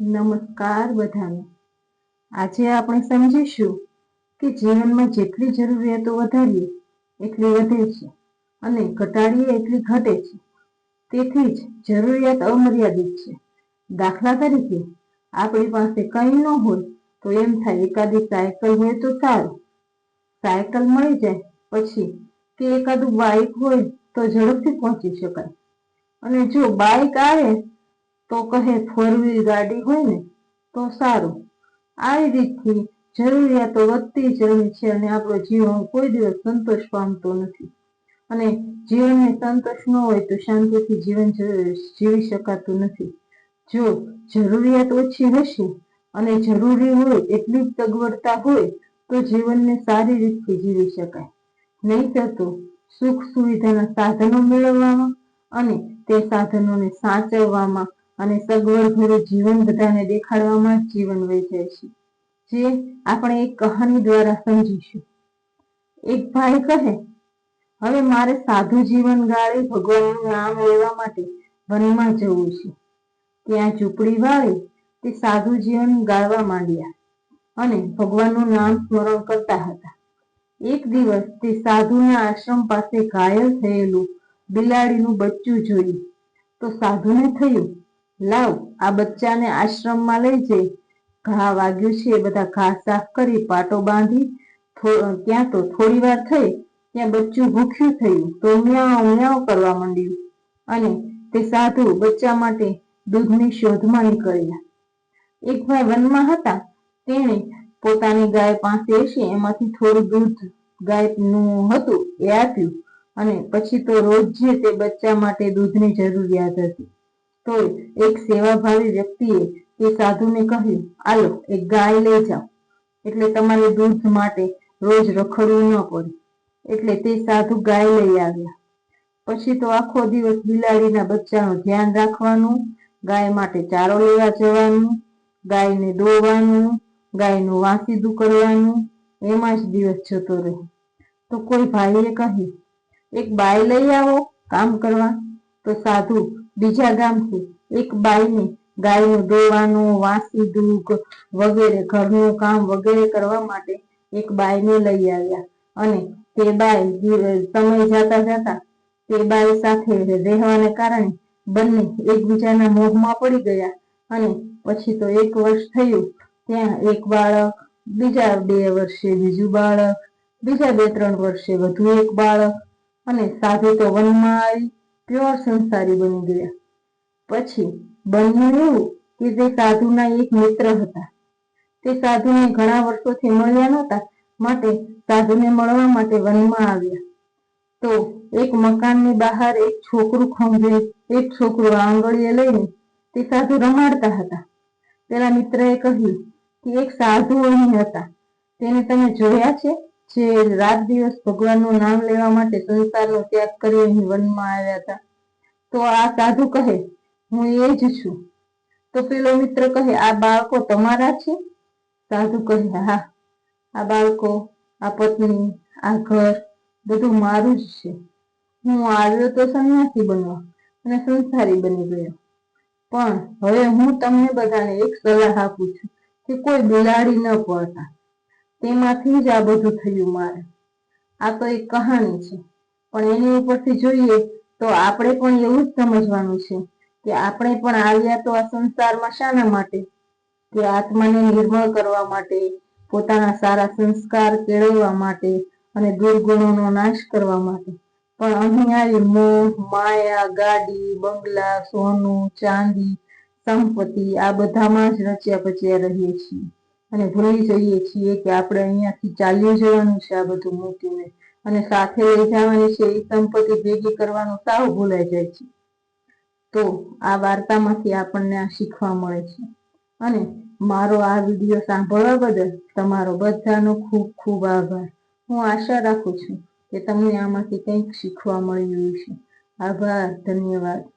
નમસ્કાર બધાને. આજે આપણે સમજીશું કે જીવનમાં જેટલી જરૂરિયાતો વધારીએ એટલી વધે છે અને ઘટાડીએ એટલી ઘટે છે. તેથી જ જરૂરિયાત અમર્યાદિત છે. દાખલા તરીકે, આપણી પાસે કંઈ ન હોય તો એમ થાય એકાદી સાયકલ હોય તો સારું. સાયકલ મળી જાય પછી કે એકાદું બાઇક હોય તો ઝડપથી પહોંચી શકાય. અને જો બાઇક આવે તો કહે ફોર ગાડી હોય ને, તો સારું. આવી રીતથી જરૂરિયાતો વધતી જ રહે છે અને આપણો જીવન કોઈ દિવસ સંતોષ પામતો નથી. અને જીવનને સંતોષ ન હોય તો શાંતિથી જીવન જીવી શકાતું નથી. જો જરૂરિયાત ઓછી હશે અને જરૂરી હોય એટલી જ તગવડતા હોય, તો જીવનને સારી રીતથી જીવી શકાય. નહીતર તો સુખ સુવિધાના સાધનો મેળવવામાં અને તે સાધનોને સાચવવામાં અને સગવડભર્યું જીવન બધાને દેખાડવામાં જ જીવન વહી જાય છે, જે આપણે એક કહાની દ્વારા સમજીશું. એક ભાઈ કહે, હવે મારે સાધુ જીવન ગાળી ભગવાનનું નામ લેવા માટે વનમાં જવું છે. ત્યાં ઝૂંપડી વાળી તે સાધુ જીવન ગાળવા માંડ્યા અને ભગવાનનું નામ સ્મરણ કરતા હતા. એક દિવસ તે સાધુના આશ્રમ પાસે ઘાયલ થયેલું બિલાડીનું બચ્ચું જોયું. તો સાધુને થયું લાવ, આ બચ્ચાને આશ્રમમાં લઈ જઈ. ઘા વાગ્યું છે બધા ઘા સાફ કરી, પાટો બાંધી ત્યાં તો થોડી વાર થઈ, ત્યાં બચ્ચું ભૂખ્યું થયું, તો મ્યાઉ મ્યાઉ કરવા માંડ્યું. અને તે સાધુ બચ્ચા માટે દૂધની શોધમાં નીકળ્યા. એક ભાઈ વનમાં હતા, તેણે પોતાની ગાય પાસે છે એમાંથી થોડું દૂધ ગાયનું હતું, એ આપ્યું. અને પછી તો રોજ જે તે બચ્ચા માટે દૂધની જરૂરિયાત હતી. તો એક સેવાભાવી વ્યક્તિએ તે સાધુને કહ્યું, આલો, એક ગાય લઈ જાઓ. એટલે તમારે દૂધ માટે રોજ રખડવું ન પડે. એટલે તે સાધુ ગાય લઈ આવ્યા. પછી તો આખો દિવસ બિલાડીના બચ્ચાનું ધ્યાન રાખવાનું, ગાય માટે ચારો લેવા જવાનું, ગાયને દોવાનું, ગાયનું વાંસીદું કરવાનું, એમાં જ દિવસ જતો રહે તો કોઈ ભાઈએ કહ્યું, એક બાય લઈ આવો કામ કરવા. તો સાધુ બીજા ગામથી એક બાઈને ગાયનું દોવાનું વાંસી દૂધ વગેરે ઘરનું કામ વગેરે કરવા માટે એક બાઈને લઈ આવ્યા. અને તે બાઈ સમય જતા જતા તે બાઈ સાથે રહેવાને કારણે બંને એકબીજાના મોહમાં પડી ગયા. અને પછી તો એક વર્ષ થયું, ત્યાં એક બાળક, બીજા બે વર્ષે બીજું બાળક, બીજા બે ત્રણ વર્ષે વધુ એક બાળક અને સાધુ તો વનમાં આવી પ્યોર સંસારી બની ગયા? પછી બન્યું એવું કે તે સાધુના એક મિત્ર હતા. તે સાધુને ઘણા વર્ષોથી મળ્યા નહોતા, માટે સાધુને મળવા માટે વનમાં આવ્યા. તો એક મકાનની બહાર એક છોકરું ખંભે, એક છોકરું આંગળીએ લઈને તે સાધુ રમાડતા હતા. પેલા મિત્રએ કહ્યું કે એક સાધુ અહીં હતા. તેને તમે જોયા છે? જે રાત દિવસ ભગવાનનું નામ લેવા માટે સંસારનો ત્યાગ કરી અહીં વનમાં આવ્યા હતા. તો આ સાધુ કહે, હું એ જ છું. તો પેલો મિત્ર કહે, આ બાળકો તમારા છે? સાધુ કહે, હા, આ બાળકો, આ પત્ની, આ ઘર, બધું મારું જ છે. હું આવ્યો તો સંન્યાસી બનવા અને સંસારી બની ગયો. પણ હવે હું તમને બધાને એક સલાહ આપું છું કે કોઈ બિલાડી ન પડતા. તેમાંથી જ આ બધું થયું મારે. આ તો એક કહાની છે. પણ એની ઉપરથી જોઈએ તો આપણે પણ એવું જ સમજવાનું છે કે આપણે પણ આવ્યા તો આ સંસારમાં શાના માટે? કે આત્માને નિર્મળ કરવા માટે? પોતાના સારા સંસ્કાર કેળવવા માટે? અને દુર્ગુણોનો નાશ કરવા માટે? પણ અહીં આવી મોહ, માયા, ગાડી, બંગલા, સોનું, ચાંદી, સંપત્તિ આ બધામાં જ રચ્યા પચ્યા રહીએ છીએ. અને ભૂલી જઈએ છીએ કે આપણે અહીંયાથી ચાલ્યું જવાનું છે આ બધું મૂકીને. અને સાથે લઈ જવાની છે એ સંપત્તિ ભેગી કરવાનું સાવ ભૂલાઈ જાય છે. તો આ વાર્તામાંથી આપણને આ શીખવા મળે છે. અને મારો આ વીડિયો સાંભળવા બદલ તમારો બધાનો ખૂબ ખૂબ આભાર. હું આશા રાખું છું કે તમને આમાંથી કંઈક શીખવા મળ્યું છે આભાર, ધન્યવાદ.